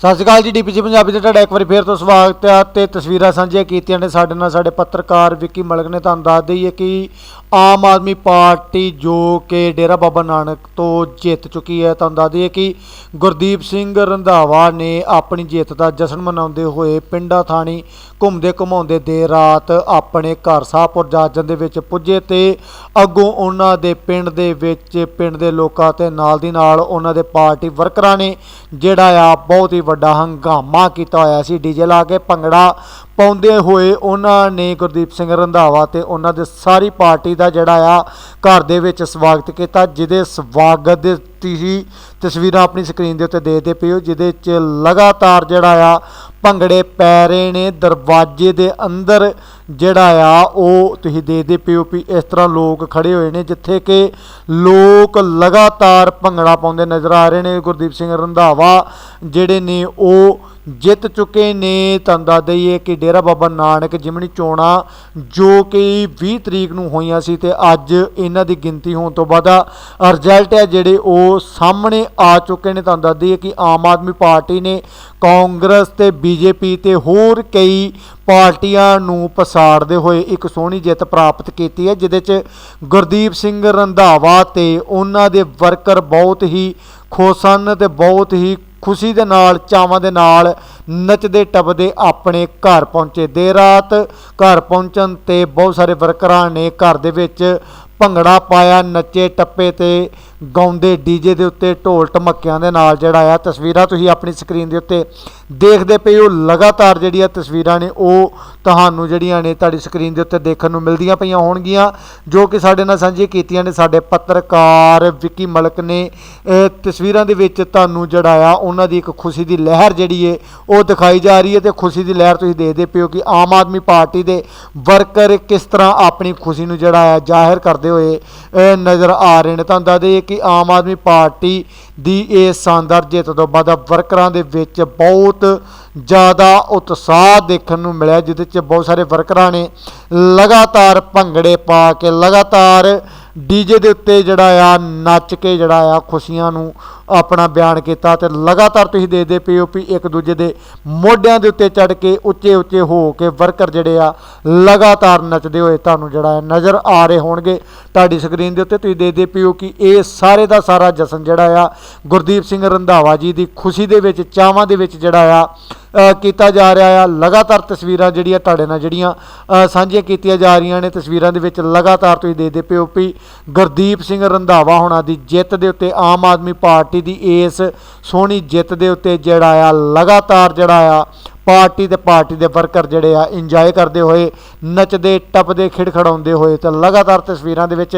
ਸਤਿ ਸ਼੍ਰੀ ਅਕਾਲ ਜੀ, ਡੀਪੀਸੀ ਪੰਜਾਬੀ ਤੇ ਤੁਹਾਡਾ ਇੱਕ ਵਾਰੀ ਫੇਰ ਤੋਂ ਸਵਾਗਤ ਹੈ ਤੇ ਤਸਵੀਰਾਂ ਸਾਂਝੀਆਂ ਕੀਤੀਆਂ ਨੇ ਸਾਡੇ ਨਾਲ ਸਾਡੇ ਪੱਤਰਕਾਰ ਵਿੱਕੀ ਮਲਕ ਨੇ ਤੁਹਾਨੂੰ ਦੱਸ ਦਈਏ ਕਿ ਆਮ ਆਦਮੀ ਪਾਰਟੀ ਜੋ ਕਿ ਡੇਰਾ ਬਾਬਾ ਨਾਨਕ ਤੋਂ ਜਿੱਤ ਚੁੱਕੀ ਹੈ, ਤੁਹਾਨੂੰ ਦੱਸ ਦਈਏ ਕਿ ਗੁਰਦੀਪ ਸਿੰਘ ਰੰਧਾਵਾ ਨੇ ਆਪਣੀ ਜਿੱਤ ਦਾ ਜਸ਼ਨ ਮਨਾਉਂਦੇ ਹੋਏ ਪਿੰਡਾ, ਥਾਣੀ ਘੁੰਮਦੇ ਘੁਮਾਉਂਦੇ ਦੇਰ ਰਾਤ ਆਪਣੇ ਘਰ ਸਾਹਪੁਰ ਜਾਜਨ ਦੇ ਵਿੱਚ ਪੁੱਜੇ ਤੇ ਅੱਗੋਂ ਉਹਨਾਂ ਦੇ ਪਿੰਡ ਦੇ ਵਿੱਚ ਪਿੰਡ ਦੇ ਲੋਕਾਂ ਤੇ ਨਾਲ ਦੀ ਨਾਲ ਉਹਨਾਂ ਦੇ ਪਾਰਟੀ ਵਰਕਰਾਂ ਨੇ, ਜਿਹੜਾ ਆ ਬਹੁਤ ਹੀ ਵੱਡਾ ਹੰਗਾਮਾ ਕੀਤਾ ਹੋਇਆ ਸੀ। ਡੀਜੇ ਲਾ ਕੇ ਭੰਗੜਾ ਪਾਉਂਦੇ ਹੋਏ ਉਹਨਾਂ ਨੇ ਗੁਰਦੀਪ ਸਿੰਘ ਰੰਧਾਵਾ ਤੇ ਉਹਨਾਂ ਦੇ ਸਾਰੀ ਪਾਰਟੀ ਦਾ ਜਿਹੜਾ ਆ, ਘਰ ਦੇ ਵਿੱਚ ਸਵਾਗਤ ਕੀਤਾ, ਜਿਹਦੇ ਸਵਾਗਤ ਦੇ ਤੁਸੀਂ ਤਸਵੀਰਾਂ ਆਪਣੀ ਸਕਰੀਨ ਦੇ ਉੱਤੇ ਦੇਖਦੇ ਪਏ ਹੋ, ਜਿਹਦੇ 'ਚ ਲਗਾਤਾਰ ਜਿਹੜਾ ਆ, ਭੰਗੜੇ ਪੈ ਰਹੇ ਨੇ, ਦਰਵਾਜ਼ੇ ਦੇ ਅੰਦਰ ਜਿਹੜਾ ਆ, ਉਹ ਤੁਸੀਂ ਦੇਖਦੇ ਪਿਓ ਵੀ ਇਸ ਤਰ੍ਹਾਂ ਲੋਕ ਖੜੇ ਹੋਏ ਨੇ, ਜਿੱਥੇ ਕਿ ਲੋਕ ਲਗਾਤਾਰ ਭੰਗੜਾ ਪਾਉਂਦੇ ਨਜ਼ਰ ਆ ਰਹੇ ਨੇ। ਗੁਰਦੀਪ ਸਿੰਘ ਰੰਧਾਵਾ ਜਿਹੜੇ ਨੇ, ਉਹ ਜਿੱਤ ਚੁੱਕੇ ਨੇ। ਤੁਹਾਨੂੰ ਦੱਸ ਦਈਏ ਕਿ ਡੇਰਾ ਬਾਬਾ ਨਾਨਕ ਜਿਮਣੀ ਚੋਣਾਂ ਜੋ ਕਿ 20 ਤਰੀਕ ਨੂੰ ਹੋਈਆਂ ਸੀ ਤੇ ਅੱਜ ਇਹਨਾਂ ਦੀ ਗਿਣਤੀ ਹੋਣ ਤੋਂ ਬਾਅਦ ਰਿਜ਼ਲਟ ਹੈ ਜਿਹੜੇ, ਉਹ ਸਾਹਮਣੇ ਆ ਚੁੱਕੇ ਨੇ। ਤੁਹਾਨੂੰ ਦੱਸ ਦਈਏ ਕਿ ਆਮ ਆਦਮੀ ਪਾਰਟੀ ਨੇ ਕਾਂਗਰਸ ਤੇ ਬੀਜੇਪੀ ਤੇ ਹੋਰ ਕਈ ਪਾਰਟੀਆਂ ਨੂੰ ਪਸਾਰਦੇ ਹੋਏ ਇੱਕ ਸੋਹਣੀ ਜਿੱਤ ਪ੍ਰਾਪਤ ਕੀਤੀ ਹੈ, ਜਿਹਦੇ 'ਚ ਗੁਰਦੀਪ ਸਿੰਘ ਰੰਧਾਵਾ ਤੇ ਉਹਨਾਂ ਦੇ ਵਰਕਰ ਬਹੁਤ ਹੀ ਖੁਸ਼ ਹਨ ਤੇ ਬਹੁਤ ਹੀ ਖੁਸ਼ੀ ਦੇ ਨਾਲ, ਚਾਵਾਂ ਦੇ ਨਾਲ ਨੱਚਦੇ ਟੱਪਦੇ ਆਪਣੇ ਘਰ ਪਹੁੰਚੇ। ਦੇਰ ਰਾਤ ਘਰ ਪਹੁੰਚਣ ਤੇ ਬਹੁਤ ਸਾਰੇ ਵਰਕਰਾਂ ਨੇ ਘਰ ਦੇ ਵਿੱਚ ਭੰਗੜਾ ਪਾਇਆ, ਨੱਚੇ, ਟੱਪੇ ਤੇ ਗਾਉਂਦੇ ਡੀਜੇ ਦੇ ਉੱਤੇ ਢੋਲ ਢਮੱਕਿਆਂ ਦੇ ਨਾਲ ਜਿਹੜਾ ਆ ਤਸਵੀਰਾਂ ਤੁਸੀਂ ਆਪਣੀ ਸਕਰੀਨ ਦੇ ਉੱਤੇ ਦੇਖਦੇ ਪਏ ਹੋ। ਲਗਾਤਾਰ ਜਿਹੜੀਆਂ ਤਸਵੀਰਾਂ ਨੇ ਉਹ ਤੁਹਾਨੂੰ ਜਿਹੜੀਆਂ ਨੇ ਤੁਹਾਡੀ ਸਕਰੀਨ ਦੇ ਉੱਤੇ ਦੇਖਣ ਨੂੰ ਮਿਲਦੀਆਂ ਪਈਆਂ ਹੋਣਗੀਆਂ, ਜੋ ਕਿ ਸਾਡੇ ਨਾਲ ਸਾਂਝੀਆਂ ਕੀਤੀਆਂ ਨੇ ਸਾਡੇ ਪੱਤਰਕਾਰ ਵਿੱਕੀ ਮਲਕ ਨੇ। ਤਸਵੀਰਾਂ ਦੇ ਵਿੱਚ ਤੁਹਾਨੂੰ ਜਿਹੜਾ ਆ, ਉਹਨਾਂ ਦੀ ਇੱਕ ਖੁਸ਼ੀ ਦੀ ਲਹਿਰ ਜਿਹੜੀ ਏ, ਉਹ ਦਿਖਾਈ ਜਾ ਰਹੀ ਹੈ ਤੇ ਖੁਸ਼ੀ ਦੀ ਲਹਿਰ ਤੁਸੀਂ ਦੇਖਦੇ ਪਏ ਹੋ ਕਿ ਆਮ ਆਦਮੀ ਪਾਰਟੀ ਦੇ ਵਰਕਰ ਕਿਸ ਤਰ੍ਹਾਂ ਆਪਣੀ ਖੁਸ਼ੀ ਨੂੰ ਜਿਹੜਾ ਆ, ਜ਼ਾਹਿਰ ਕਰਦੇ ਹੋਏ ਨਜ਼ਰ ਆ ਰਹੇ ਨੇ। ਤੁਹਾਨੂੰ ਦੱਸ ਦਈਏ ਕਿ ਆਮ ਆਦਮੀ ਪਾਰਟੀ ਦੀ ਇਹ ਸ਼ਾਨਦਾਰ ਜਿੱਤ ਤੋਂ ਬਾਅਦ ਵਰਕਰਾਂ ਦੇ ਵਿੱਚ ਬਹੁਤ ਜ਼ਿਆਦਾ ਉਤਸ਼ਾਹ ਦੇਖਣ ਨੂੰ ਮਿਲਿਆ, ਜਿਹਦੇ 'ਚ ਬਹੁਤ ਸਾਰੇ ਵਰਕਰਾਂ ਨੇ ਲਗਾਤਾਰ ਭੰਗੜੇ ਪਾ ਕੇ, ਲਗਾਤਾਰ ਡੀਜੇ ਦੇ ਉੱਤੇ ਜਿਹੜਾ ਆ, ਨੱਚ ਕੇ ਜਿਹੜਾ ਆ, ਖੁਸ਼ੀਆਂ ਨੂੰ ਆਪਣਾ ਬਿਆਨ ਕੀਤਾ ਤੇ ਲਗਾਤਾਰ ਤੁਸੀਂ ਦੇਖਦੇ ਪਏ ਹੋ ਵੀ ਇੱਕ ਦੂਜੇ ਦੇ ਮੋਢਿਆਂ ਦੇ ਉੱਤੇ ਚੜ ਕੇ, ਉੱਚੇ ਉੱਚੇ ਹੋ ਕੇ ਵਰਕਰ ਜਿਹੜੇ ਆ, ਲਗਾਤਾਰ ਨੱਚਦੇ ਹੋਏ ਤੁਹਾਨੂੰ ਜਿਹੜਾ ਹੈ ਨਜ਼ਰ ਆ ਰਹੇ ਹੋਣਗੇ। ਤੁਹਾਡੀ ਸਕਰੀਨ ਦੇ ਉੱਤੇ ਤੁਸੀਂ ਦੇਖਦੇ ਪਏ ਹੋ ਕਿ ਇਹ ਸਾਰੇ ਦਾ ਸਾਰਾ ਜਸ਼ਨ ਜਿਹੜਾ ਆ, ਗੁਰਦੀਪ ਸਿੰਘ ਰੰਧਾਵਾ ਜੀ ਦੀ ਖੁਸ਼ੀ ਦੇ ਵਿੱਚ, ਚਾਵਾਂ ਦੇ ਵਿੱਚ ਜਿਹੜਾ ਆ ਕੀਤਾ ਜਾ ਰਿਹਾ ਆ। ਲਗਾਤਾਰ ਤਸਵੀਰਾਂ ਜਿਹੜੀਆਂ ਤੁਹਾਡੇ ਨਾਲ ਜਿਹੜੀਆਂ ਸਾਂਝੀਆਂ ਕੀਤੀਆਂ ਜਾ ਰਹੀਆਂ ਨੇ, ਤਸਵੀਰਾਂ ਦੇ ਵਿੱਚ ਲਗਾਤਾਰ ਤੁਸੀਂ ਦੇਖਦੇ ਪਿਓ ਵੀ ਗੁਰਦੀਪ ਸਿੰਘ ਰੰਧਾਵਾ ਹੋਣਾ ਦੀ ਜਿੱਤ ਦੇ ਉੱਤੇ ਆਮ ਆਦਮੀ ਪਾਰਟੀ ਦੀ ਇਸ ਸੋਹਣੀ ਜਿੱਤ ਦੇ ਉੱਤੇ ਜਿਹੜਾ ਆ, ਲਗਾਤਾਰ ਜਿਹੜਾ ਆ ਪਾਰਟੀ ਤੇ ਪਾਰਟੀ ਦੇ ਵਰਕਰ ਜਿਹੜੇ ਆ ਇੰਜੋਏ ਕਰਦੇ ਹੋਏ, ਨੱਚਦੇ, ਟੱਪਦੇ, ਖਿੜਖੜਾਉਂਦੇ ਹੋਏ ਤਾਂ ਲਗਾਤਾਰ ਤਸਵੀਰਾਂ ਦੇ ਵਿੱਚ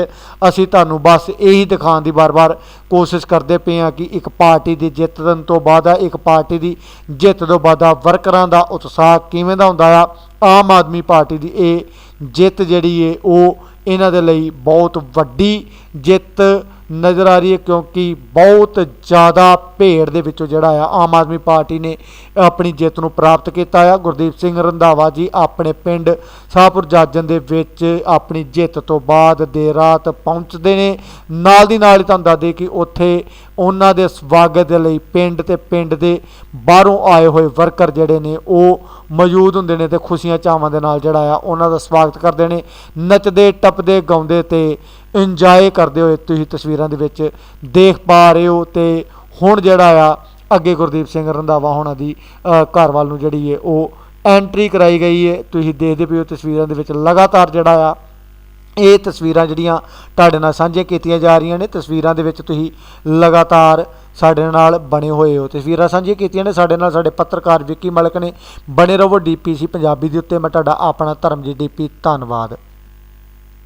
ਅਸੀਂ ਤੁਹਾਨੂੰ ਬਸ ਇਹੀ ਦਿਖਾਉਣ ਦੀ ਬਾਰ-ਬਾਰ ਕੋਸ਼ਿਸ਼ ਕਰਦੇ ਪਏ ਆ ਕਿ ਇੱਕ ਪਾਰਟੀ ਦੀ ਜਿੱਤਣ ਤੋਂ ਬਾਅਦ ਆ, ਇੱਕ ਪਾਰਟੀ ਦੀ ਜਿੱਤ ਤੋਂ ਬਾਅਦ ਆ, ਵਰਕਰਾਂ ਦਾ ਉਤਸ਼ਾਹ ਕਿਵੇਂ ਦਾ ਹੁੰਦਾ ਆ, ਆਮ ਆਦਮੀ ਪਾਰਟੀ ਦੀ ਇਹ ਜਿੱਤ ਜਿਹੜੀ ਏ, ਉਹ ਇਹਨਾਂ ਦੇ ਲਈ ਬਹੁਤ ਵੱਡੀ ਜਿੱਤ ਨਜ਼ਰ ਆ ਰਹੀ ਹੈ ਕਿਉਂਕਿ ਬਹੁਤ ਜ਼ਿਆਦਾ ਭੇੜ ਦੇ ਵਿੱਚੋਂ ਜਿਹੜਾ ਆ, ਆਮ ਆਦਮੀ ਪਾਰਟੀ ਨੇ ਆਪਣੀ ਜਿੱਤ ਨੂੰ ਪ੍ਰਾਪਤ ਕੀਤਾ ਆ। ਗੁਰਦੀਪ ਸਿੰਘ ਰੰਧਾਵਾ ਜੀ ਆਪਣੇ ਪਿੰਡ ਸਾਹਪੁਰ ਜਾਜਨ ਦੇ ਵਿੱਚ ਆਪਣੀ ਜਿੱਤ ਤੋਂ ਬਾਅਦ ਦੇਰ ਰਾਤ ਪਹੁੰਚਦੇ ਨੇ। ਨਾਲ ਦੀ ਨਾਲ ਹੀ ਤੁਹਾਨੂੰ ਦੱਸ ਦਈਏ ਕਿ ਉੱਥੇ ਉਹਨਾਂ ਦੇ ਸਵਾਗਤ ਦੇ ਲਈ ਪਿੰਡ ਤੇ ਪਿੰਡ ਦੇ ਬਾਹਰੋਂ ਆਏ ਹੋਏ ਵਰਕਰ ਜਿਹੜੇ ਨੇ, ਉਹ ਮੌਜੂਦ ਹੁੰਦੇ ਨੇ ਤੇ ਖੁਸ਼ੀਆਂ ਚਾਵਾਂ ਦੇ ਨਾਲ ਜਿਹੜਾ ਆ, ਉਹਨਾਂ ਦਾ ਸਵਾਗਤ ਕਰਦੇ ਨੇ। ਨੱਚਦੇ, ਟੱਪਦੇ, ਗਾਉਂਦੇ ਤੇ ਇੰਜੋਏ ਕਰਦੇ ਹੋਏ ਤੁਸੀਂ ਤਸਵੀਰਾਂ ਦੇ ਵਿੱਚ ਦੇਖ ਪਾ ਰਹੇ ਹੋ ਤੇ ਹੁਣ ਜਿਹੜਾ ਆ, ਅੱਗੇ ਗੁਰਦੀਪ ਸਿੰਘ ਰੰਧਾਵਾ ਹੋਣਾ ਦੀ ਘਰ ਵੱਲ ਨੂੰ ਜਿਹੜੀ ਹੈ ਉਹ ਐਂਟਰੀ ਕਰਾਈ ਗਈ ਹੈ ਤੁਸੀਂ ਦੇਖਦੇ ਪਏ ਹੋ ਤਸਵੀਰਾਂ ਦੇ ਵਿੱਚ ਲਗਾਤਾਰ ਜਿਹੜਾ ਆ, ਇਹ ਤਸਵੀਰਾਂ ਜਿਹੜੀਆਂ ਤੁਹਾਡੇ ਨਾਲ ਸਾਂਝੀਆਂ ਕੀਤੀਆਂ ਜਾ ਰਹੀਆਂ ਨੇ। ਤਸਵੀਰਾਂ ਦੇ ਵਿੱਚ ਤੁਸੀਂ ਲਗਾਤਾਰ ਸਾਡੇ ਨਾਲ ਬਣੇ ਹੋਏ ਹੋ। ਤਸਵੀਰਾਂ ਸਾਂਝੀਆਂ ਕੀਤੀਆਂ ਨੇ। ਸਾਡੇ ਨਾਲ ਸਾਡੇ ਪੱਤਰਕਾਰ ਵਿੱਕੀ ਮਲਕ ਨੇ। ਬਣੇ ਰਹੋ ਡੀਪੀਸੀ ਪੰਜਾਬੀ ਦੇ ਉੱਤੇ। ਮੈਂ ਤੁਹਾਡਾ ਆਪਣਾ ਧਰਮਜੀਤ ਡੀਪੀ। ਧੰਨਵਾਦ।